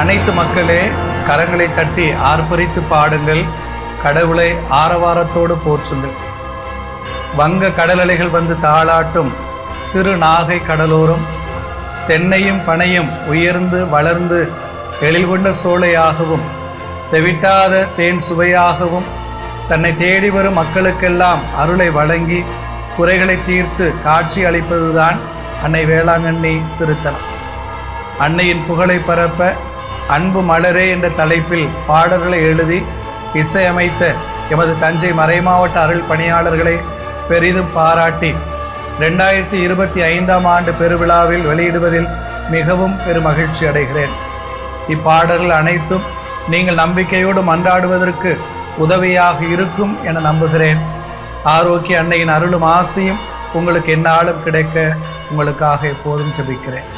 அனைத்து மக்களே கரங்களை தட்டி ஆர்ப்பரித்து பாடுங்கள். கடவுளை ஆரவாரத்தோடு போற்றுங்கள். வங்க கடலலைகள் வந்து தாளாட்டும். திரு நாகை கடலோரம். தென்னையும் பனையும் உயர்ந்து வளர்ந்து எழில்கொண்ட சோலையாகவும் தெவிட்டாத தேன் சுவையாகவும் தன்னை தேடி வரும் மக்களுக்கெல்லாம் அருளை வழங்கி குறைகளை தீர்த்து காட்சி அளிப்பதுதான் அன்னை வேளாங்கண்ணி திருத்தலம். அன்னையின் புகழை பரப்ப அன்பு மலரே என்ற தலைப்பில் பாடல்களை எழுதி இசையமைத்த எமது தஞ்சை மறைமாவட்ட அருள் பணியாளர்களை பெரிதும் பாராட்டி ரெண்டாயிரத்தி இருபத்தி ஐந்தாம் ஆண்டு பெருவிழாவில் வெளியிடுவதில் மிகவும் பெருமகிழ்ச்சி அடைகிறேன். இப்பாடல்கள் அனைத்தும் நீங்கள் நம்பிக்கையோடு மன்றாடுவதற்கு உதவியாக இருக்கும் என நம்புகிறேன். ஆரோக்கிய அன்னையின் அருளும் ஆசையும் உங்களுக்கு என்னாலும் கிடைக்க உங்களுக்காக எப்போதும் ஜபிக்கிறேன்.